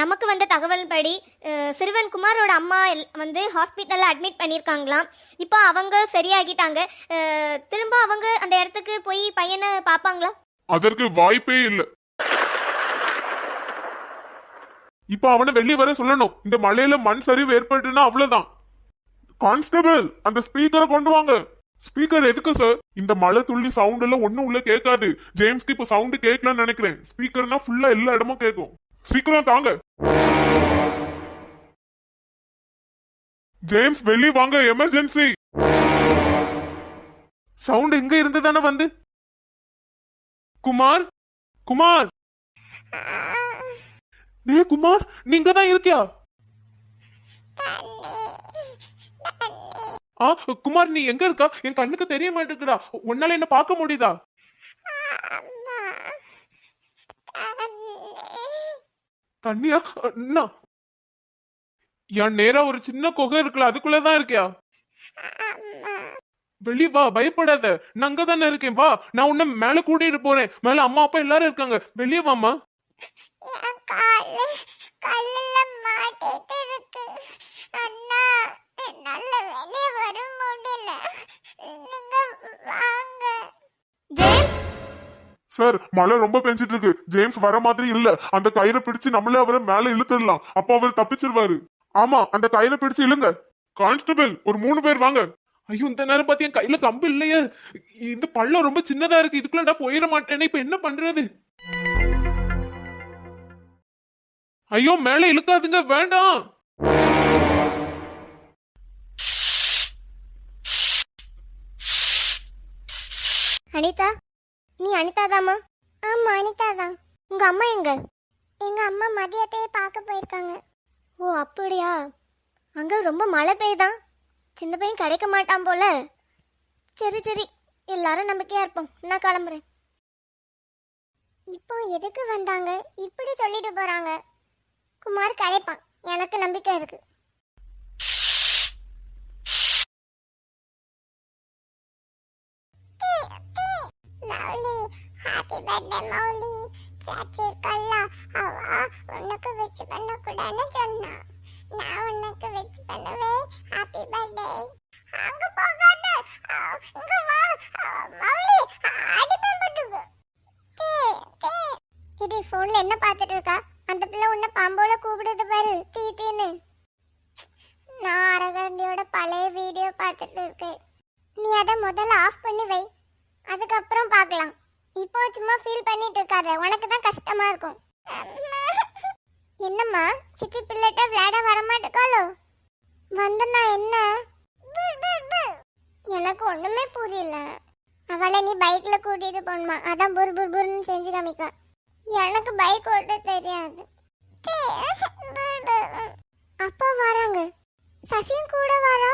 நமக்கு வந்த தகவல் படி சிறுவன் குமாரோட அம்மா வந்து ஹாஸ்பிட்டலில் அட்மிட் பண்ணியிருக்காங்களாம் இப்போ அவங்க சரியாகிட்டாங்க. திரும்ப அவங்க அந்த இடத்துக்கு போய் பையனை பார்ப்பாங்களா? அதற்கு வாய்ப்பே இல்லை. இப்போ அவனை வெளியே வர சொல்லணும். இந்த மலையில மண் சரிவு ஏற்பட்டுனா அவ்வளவுதான். கான்ஸ்டபிள் அந்த ஸ்பீக்கரை கொண்டு வாங்க. ஸ்பீக்கர் எதுக்கு சார் இந்த மழை துள்ளி சவுண்ட் எல்லாம் ஒண்ணும் உள்ள கேட்காது. ஜேம்ஸ்க்கு இப்ப சவுண்ட் கேட்கலன்னு நினைக்கிறேன். ஸ்பீக்கர்னா ஃபுல்லா எல்லா இடமும் கேட்கும். சீக்கிரம் தாங்க. ஜேம்ஸ் வெளியே வாங்க எமர்ஜென்சி சவுண்ட் எங்க இருந்து தானே வந்து? குமார் குமார். டே குமார் நீங்க தான் இருக்கியா? ஆ குமார் நீ எங்க இருக்கா? என் கண்ணுக்கு தெரிய மாட்டேங்குதா உன்னால என்ன பார்க்க முடியுதா? தண்ணியா? என்ன என் நேரா ஒரு சின்ன குகை இருக்குல்ல அதுக்குள்ளதான் இருக்கியா? வெளிய வா பயப்படாத. நான் அங்க தானே இருக்கேன். வா நான் உன்னை மேல கூட்டிட்டு போறேன். மேல அம்மா அப்பா எல்லாரும் இருக்காங்க. வெளியே வாமா அண்ணா நீங்க வாங்க. சார் மழை ரொம்ப பெஞ்சிட்டு இருக்கு ஜேம்ஸ் வர மாதிரி இல்ல. அந்த கயிறை பிடிச்சு நம்மளே அவரை மேல இழுத்துடலாம். அப்போ அவர் தப்பிச்சிருவாரு. ஆமா அந்த கயிறை பிடிச்சு இழுங்க. கான்ஸ்டபிள் ஒரு மூணு பேர் வாங்க. ஐயோ இந்த நேரம் பார்த்து என் கையில கம்பு இல்லையே. இந்த பள்ளம் ரொம்ப சின்னதா இருக்கு. இதுக்குள்ள போயிட மாட்டேனே. இப்ப என்ன பண்றது? ஐயோ மேல இழுக்காதுங்க. வேண்டாம். அனிதா? நீ அனிதா தாமா ஆமா அனிதா தான் உங்க அம்மா எங்க? எங்க அம்மா மதியத்தையே பார்க்க போயிருக்காங்க. ஓ அப்படியா? அங்க ரொம்ப மழை பெய்யுதான் சின்ன பையன் கிடைக்க மாட்டான் போல. சரி சரி. எல்லாரும் நம்பிக்கையா இருப்போம். நான் கிளம்புறேன். இப்போ எதுக்கு வந்தாங்க? இப்படி சொல்லிட்டு போறாங்க. குமார் கிடைப்பான். எனக்கு நம்பிக்கை இருக்கு. Mouli happy birthday Mouli. சாச்சி இருக்கல்ல அவ உனக்கு வெச்சு பண்ணக்கூடாதுன்னு சொன்னா. நான் உனக்கு வெச்சு பண்ணவே. ஹாப்பி பர்த்டே அங்க போகாத. இங்க வா. மௌலி அடிப்பேன் பட்டுக்கு தே தே. இது ஃபோன்ல என்ன பார்த்துட்டு இருக்கா? அந்த பிள்ளை உன்னை பாம்போல கூப்பிடுது பாரு தீ தீன்னு. நான் அரகண்டியோட பழைய வீடியோ பார்த்துட்டு இருக்கேன். நீ அதை முதல்ல ஆஃப் பண்ணி வை. அதுக்கப்புறம் பார்க்கலாம். இப்போ சும்மா ஃபீல் பண்ணிட்டு இருக்காத. உனக்கு தான் கஷ்டமா இருக்கும். என்னம்மா? சித்தி பிள்ளைகிட்ட விளையாட வரமாட்டேக்காளோ? வந்தனா என்ன? எனக்கு ஒண்ணுமே புரியல. அவளை நீ பைக்ல கூட்டிட்டு போகணுமா? அதான் புர் புர் புர்னு செஞ்சு காமிக்க. எனக்கு பைக் ஓட்ட தெரியாது. அப்பா வராங்க. சசியும் கூட வரா?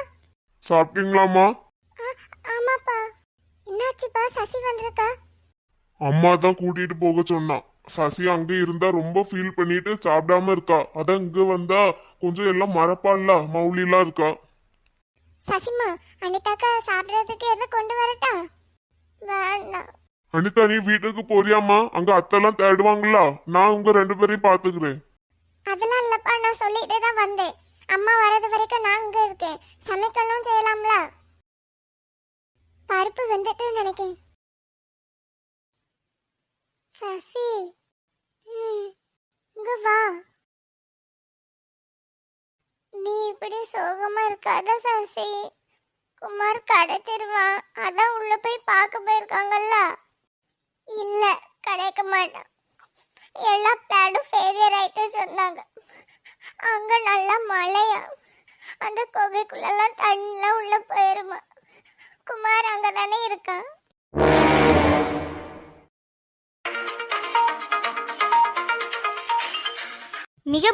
சாப்பிட்டீங்களாமா சசி வந்திருக்கா? அம்மா தான் கூட்டிட்டு போக சொன்னா. சசி அங்க இருந்தா ரொம்ப ஃபீல் பண்ணிட்டு சாப்பிடாம இருக்கா. அதான் இங்க வந்தா கொஞ்சம் எல்லாம் மறப்பான்ல மௌலிலாம் இருக்கா. சசிமா அனிதாக்கா சாப்பிட்றதுக்கு எதை கொண்டு வரட்டா? வேண்டாம். அனிதா நீ வீட்டுக்கு போறியாமா அங்க அத்தெல்லாம் தேடுவாங்களா? நான் உங்க ரெண்டு பேரையும் பாத்துக்கிறேன் அதெல்லாம் இல்லப்பா நான் சொல்லிட்டே தான் வந்தேன். அம்மா வரது வரைக்கும் நான் இங்க இருக்கேன். சமைக்கணும் செய்யலாம்ல? பருப்பு வெந்துட்டு நினைக்கேன். சசி. இங்க வா. நீ இப்படி சோகமா இருக்காத சசி. குமார் கிடைச்சிருவான். அதான் உள்ள போய் பார்க்க போயிருக்காங்கல்ல. இல்ல கிடைக்க மாட்டான். எல்லா பிளானும் ஃபெயிலியர் ஆயிட்டு சொன்னாங்க. அங்க நல்லா மழையா. அந்த குகைக்குள்ளெல்லாம் தண்ணி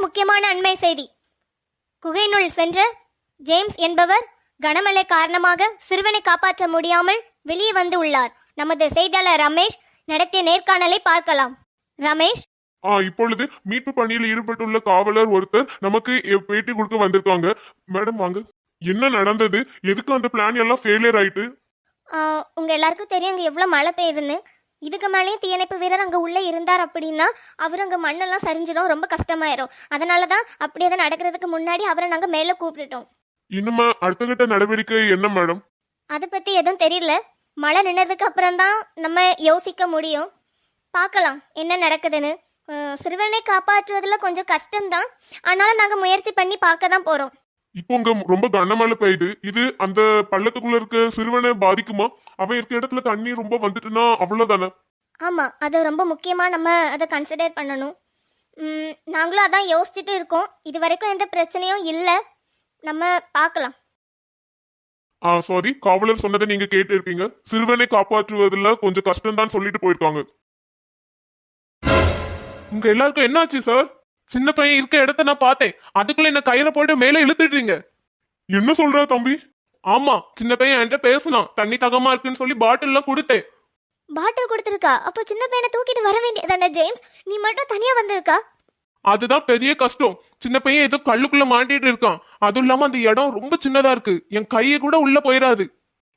முக்கியமான அண்மை செய்தி. குகையினுள் சென்ற ஜேம்ஸ் என்பவர் கனமழை காரணமாக சிறுவனை காப்பாற்ற முடியாமல் வெளியே வந்து உள்ளார். நமது செய்தியாளர் ரமேஷ் நடத்திய நேர்காணலை பார்க்கலாம். ரமேஷ்? ஆ இப்பொழுது மீட்பு பணியில் ஈடுபட்டுள்ள காவலர் ஒருத்தர் நமக்கு பேட்டி கொடுக்க வந்திருக்காங்க. மேடம் வாங்க. என்ன நடந்தது? எதுக்கு அந்த பிளான் எல்லாம் ஃபெயிலியர் ஆயிட்டு? உங்க எல்லாருக்கும் தெரியும் இங்க எவ்வளவு மழை பெய்யுதுன்னு. இதுக்கு மேலேயும் தீயணைப்பு வீரர் அங்கே உள்ளே இருந்தார் அப்படின்னா அவர் அங்கே மண்ணெல்லாம் சரிஞ்சிடும் ரொம்ப கஷ்டமாயிரும். அதனால தான் அப்படி எதாவது நடக்கிறதுக்கு முன்னாடி அவரை நாங்கள் மேலே கூப்பிட்டுட்டோம். இனிமே அடுத்த கட்ட நடவடிக்கை என்ன மேடம்? அதை பற்றி எதுவும் தெரியல. மழை நின்னதுக்கு அப்புறம் தான் நம்ம யோசிக்க முடியும். பார்க்கலாம் என்ன நடக்குதுன்னு. அஹ், சிறுவனை காப்பாற்றுவதில் கொஞ்சம் கஷ்டம்தான். ஆனாலும் நாங்கள் முயற்சி பண்ணி பார்க்க தான் போகிறோம் இப்போ உங்க ரொம்ப கனமழை பெய்யுது. இது அந்த பள்ளத்துக்குள்ள இருக்க சிறுவனை பாதிக்குமா? அவன் இருக்க இடத்துல தண்ணி ரொம்ப வந்துட்டுன்னா அவ்வளவுதானே? ஆமாம் அது ரொம்ப முக்கியமாக நம்ம அதை கன்சிடர் பண்ணணும். ம், நாங்களும் அதான் யோசிச்சுட்டு இருக்கோம். இது வரைக்கும் எந்த பிரச்சனையும் இல்லை. நம்ம பார்க்கலாம். ஆ சாரி காவலர் சொன்னதை நீங்க கேட்டு இருப்பீங்க சிறுவனை காப்பாற்றுவதில் கொஞ்சம் கஷ்டம் தான் சொல்லிட்டு போயிருக்காங்க. உங்க எல்லாருக்கும் என்னாச்சு சார் சின்ன பையன் இருக்க இடத்த நான் பார்த்தேன். அதுக்குள்ள என்ன கயிறை போட்டு மேலே இழுத்துட்டீங்க. என்ன சொல்ற தம்பி? ஆமா சின்ன பையன் என்கிட்ட பேசினான். தண்ணி தகமா இருக்குன்னு சொல்லி பாட்டில் எல்லாம் கொடுத்தேன். பாட்டில் கொடுத்துருக்கா? அப்போ சின்ன பையனை தூக்கிட்டு வர வேண்டியதானே ஜேம்ஸ் நீ மட்டும் தனியாக வந்திருக்கா? அதுதான் பெரிய கஷ்டம். சின்ன பையன் ஏதோ கல்லுக்குள்ள மாட்டிட்டு இருக்கான். அதுவும் இல்லாம அந்த இடம் ரொம்ப சின்னதா இருக்கு. என் கையை கூட உள்ள போயிடாது.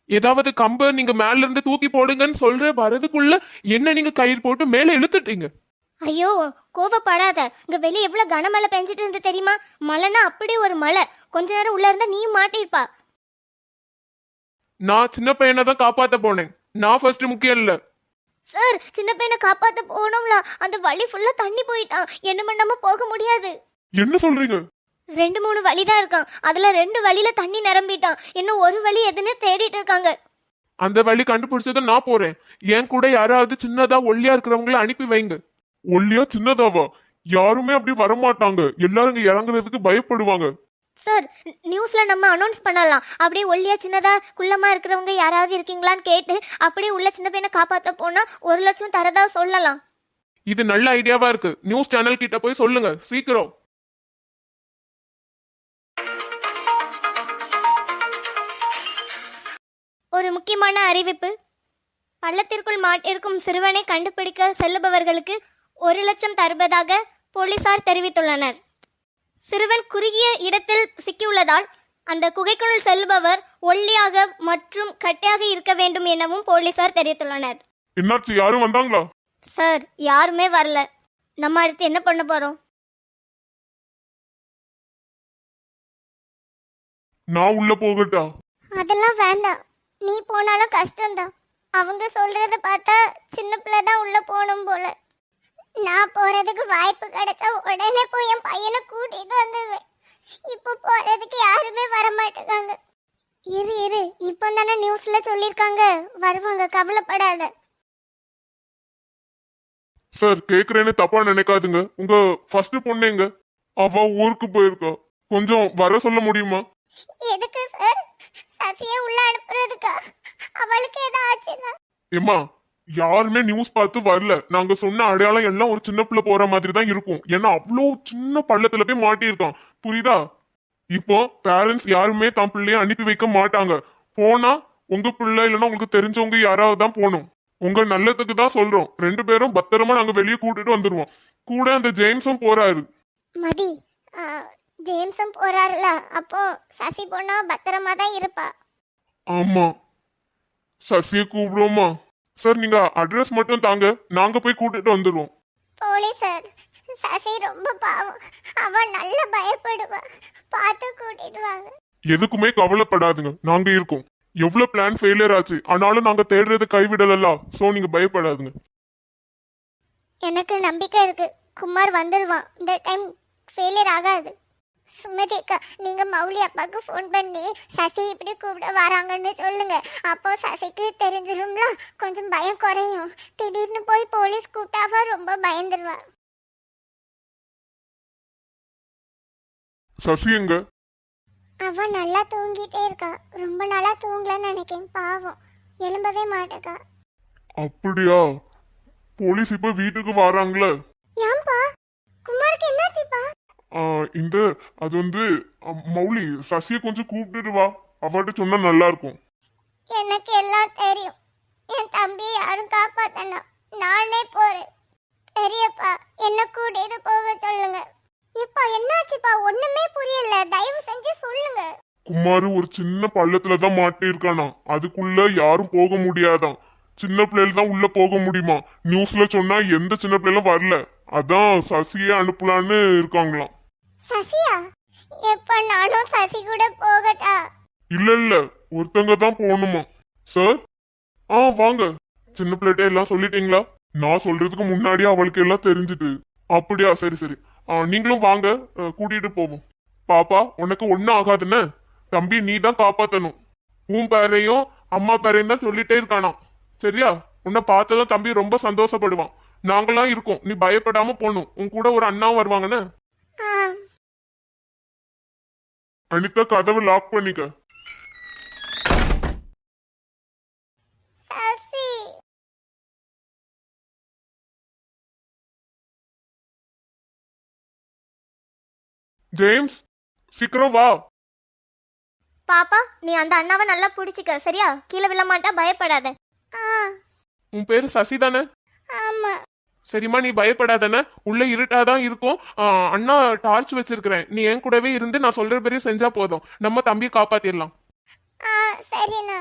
ஏதாவது கம்ப நீங்க மேல இருந்து தூக்கி போடுங்கன்னு சொல்ற வரதுக்குள்ள என்ன நீங்க கயிறு போட்டு மேலே இழுத்துட்டீங்க. ஐயோ கோவப்படாத. இங்க வெளியே எவ்வளவு கனமழை பெஞ்சிட்டு இருந்து தெரியுமா? மழைனா அப்படியே ஒரு மழை. கொஞ்ச நேரம் உள்ள இருந்தா நீயும் மாட்டிருப்பா நான் சின்ன பையனை தான் காப்பாத்த போனேன். நான் ஃபர்ஸ்ட் முக்கியம் இல்ல. சார் சின்ன பையனை காப்பாத்த போனோம்ல. அந்த வழி ஃபுல்லா தண்ணி போயிட்டான். என்ன பண்ணாம போக முடியாது. என்ன சொல்றீங்க? ரெண்டு மூணு வழி தான் இருக்கான். அதுல ரெண்டு வழியில தண்ணி நிரம்பிட்டான். இன்னும் ஒரு வழி எதுன்னு தேடிட்டு இருக்காங்க. அந்த வழி கண்டுபிடிச்சதும் நான் போறேன். என் கூட யாராவது சின்னதா ஒல்லியா இருக்கிறவங்கள அனுப்பி வைங்க. ஒல்லியா சின்னதாவா? யாருமே அப்படி வரமாட்டாங்க. எல்லாரும் இங்க இறங்குறதுக்கு பயப்படுவாங்க. சார் நியூஸ்ல நம்ம அனௌன்ஸ் பண்ணலாம். அப்படியே ஒல்லியா சின்னதா குள்ளமா இருக்கிறவங்க யாராவது இருக்கீங்களான்னு கேட்டு அப்படியே உள்ள சின்ன பையனை காப்பாத்த போனா ஒரு லட்சம் தரதா சொல்லலாம். இது நல்ல ஐடியாவா இருக்கு. நியூஸ் சேனல் கிட்ட போய் சொல்லுங்க. சீக்கிரம். ஒரு முக்கியமான அறிவிப்பு. பள்ளத்திற்குள் மாட்டிருக்கும் சிறுவனை கண்டுபிடிக்க செல்லுபவர்களுக்கு ஒரு லட்சம் தருவதாக போலீசார் தெரிவித்துள்ளனர். சிறுவன் குறுகிய இடத்தில் சிக்கியுள்ளதால் அந்த குகைக்குள் செல்பவர் ஒல்லியாக மற்றும் கட்டையாக இருக்க வேண்டும் எனவும் போலீசார் தெரிவித்துள்ளனர். என்னாச்சு? யாரும் வந்தாங்களா? சார் யாருமே வரல. நம்ம அடுத்து என்ன பண்ண போறோம்? நான் உள்ள போகட்டா? அதெல்லாம் வேண்டாம். நீ போனாலும் கஷ்டம்தான். அவங்க சொல்றத பார்த்தா சின்ன பிள்ளை தான் உள்ள போகணும் போல. நான் போறதுக்கு வாய்ப்பு கிடைச்சா உடனே போய் என் பையனை கூட்டிட்டு வந்துடுவேன் இப்போ போறதுக்கு யாருமே வர மாட்டேங்காங்க இரு இரு. இப்போ தானே நியூஸ்ல சொல்லியிருக்காங்க. வருவாங்க கவலைப்படாத. சார் கேக்குறேன்னு தப்பா நினைக்காதுங்க. உங்க ஃபர்ஸ்ட் பொண்ணுங்க அவ ஊருக்கு போயிருக்கா. கொஞ்சம் வர சொல்ல முடியுமா? எதுக்கு சார்? சசியை உள்ள அனுப்புறதுக்கா? அவளுக்கு ஏதாவது ஆச்சுன்னா? ஏம்மா யாருமே நியூஸ் பார்த்து வரல. நாங்க சொன்ன அடையாளம் எல்லாம் ஒரு சின்ன பிள்ளை போற மாதிரி தான் இருக்கும். ஏன்னா அவ்வளோ சின்ன பள்ளத்துல போய் மாட்டியிருக்கான். புரியுதா? இப்போ பேரண்ட்ஸ் யாருமே தன் பிள்ளைய அனுப்பி வைக்க மாட்டாங்க. போனா உங்க பிள்ளை இல்லைன்னா உங்களுக்கு தெரிஞ்சவங்க யாராவது தான் போகணும். உங்க நல்லதுக்கு தான் சொல்றோம். ரெண்டு பேரும் பத்திரமா நாங்க வெளியே கூட்டிட்டு வந்துருவோம். கூட அந்த ஜெயிம்ஸும் போறாரு. மதி ஜேம்ஸும் போறாருல. அப்போ சசி பொண்ணா பத்திரமா தான் இருப்பா. ஆமா. சசியை கூப்பிடுவோமா? சார் நீங்க அட்ரஸ் மட்டும் தாங்க. நாங்க போய் கூட்டிட்டு வந்துடுவோம் போலீஸ் சார். சசி ரொம்ப பாவம். அவ நல்லா பயப்படுவா. பார்த்து கூட்டிட்டு வாங்க. எதுக்குமே கவலைப்படாதுங்க. நாங்க இருக்கோம். எவ்வளவு பிளான் ஃபெயிலியர் ஆச்சு. ஆனாலும் நாங்க தேடுறது கைவிடல சோ நீங்க பயப்படாதுங்க. எனக்கு நம்பிக்கை இருக்கு. குமார் வந்துடுவான் இந்த டைம் ஃபெயிலியர் ஆகாது. சுமதி அக்கா நீங்க மௌலி அப்பாவுக்கு ஃபோன் பண்ணி சசி இப்படி கூப்பிட வராங்கன்னு சொல்லுங்க. அப்போ சசிக்கு தெரிஞ்சிரும்ல கொஞ்சம் பயம் குறையும். திடீர்னு போய் போலீஸ் கூப்பிட்டாவா ரொம்ப பயந்துருவா. சசி எங்க? அவ நல்லா தூங்கிட்டே இருக்கா. ரொம்ப நாளா தூங்கலன்னு நினைக்கிறேன் பாவம். எழும்பவே மாட்டேக்கா. அப்படியா? போலீஸ் இப்ப வீட்டுக்கு வராங்களே ஏன்பா குமாருக்கு என்னாச்சுப்பா ஆ, இந்த அது வந்து மௌலி சசியை கொஞ்சம் கூப்பிட்டுட்டு வா. அவட்ட சொன்னா நல்லா இருக்கும் எனக்கு எல்லாம் தெரியும். என் தம்பியை யாரும் காப்பாத்தணும் நானே போறேன். பெரியப்பா என்ன கூட்டிட்டு போக சொல்லுங்க. இப்பா என்னாச்சுப்பா? ஒண்ணுமே புரியல. தயவு செஞ்சு சொல்லுங்க. குமாரு ஒரு சின்ன பள்ளத்துல தான் மாட்டியிருக்கானா. அதுக்குள்ள யாரும் போக முடியாதாம் சின்ன பிள்ளைகள் தான் உள்ள போக முடியுமா? நியூஸ்ல சொன்னா எந்த சின்ன பிள்ளைகளும் வரல. அதான் சசியே அனுப்பலான்னு இருக்காங்களாம். சசியா? எப்ப நானும் சசி கூட போகட்டா? இல்ல இல்ல ஒருத்தங்க தான் போகணுமா? சார்? ஆ வாங்க. சின்ன பிள்ளைகிட்ட எல்லாம் சொல்லிட்டீங்களா? நான் சொல்றதுக்கு முன்னாடியே அவளுக்கு எல்லாம் தெரிஞ்சுட்டு அப்படியா சரி சரி. ஆ, நீங்களும் வாங்க. அ, கூட்டிட்டு போவோம். பாப்பா உனக்கு ஒன்னும் ஆகாதுன்னு? தம்பி நீ தான் காப்பாத்தணும். உன் பேரையும் அம்மா பேரையும் தான் சொல்லிட்டே இருக்கானாம். சரியா? உன்னை பார்த்ததும் தம்பி ரொம்ப சந்தோஷப்படுவான். நாங்களாம் இருக்கோம். நீ பயப்படாம போகணும் உன் கூட ஒரு அண்ணாவும் வருவாங்கன்னு ஆ அனிதா கதவை லாக் பண்ணிக்க. சசி. ஜேம்ஸ் சீக்கிரம் வா. பாப்பா நீ அந்த அண்ணாவை நல்லா பிடிச்சிக்க சரியா? கீழே விழ மாட்டா பயப்படாத உன் பேரு சசி தானே? ஆமா. சரிம்மா நீ பயப்படாதன உள்ள இருட்டாதான் இருக்கும். அண்ணா டார்ச் வச்சிருக்கிறேன். நீ என் கூடவே இருந்து நான் சொல்ற பெரிய செஞ்சா போதும். நம்ம தம்பி காப்பாத்திடலாம் சரிண்ணா.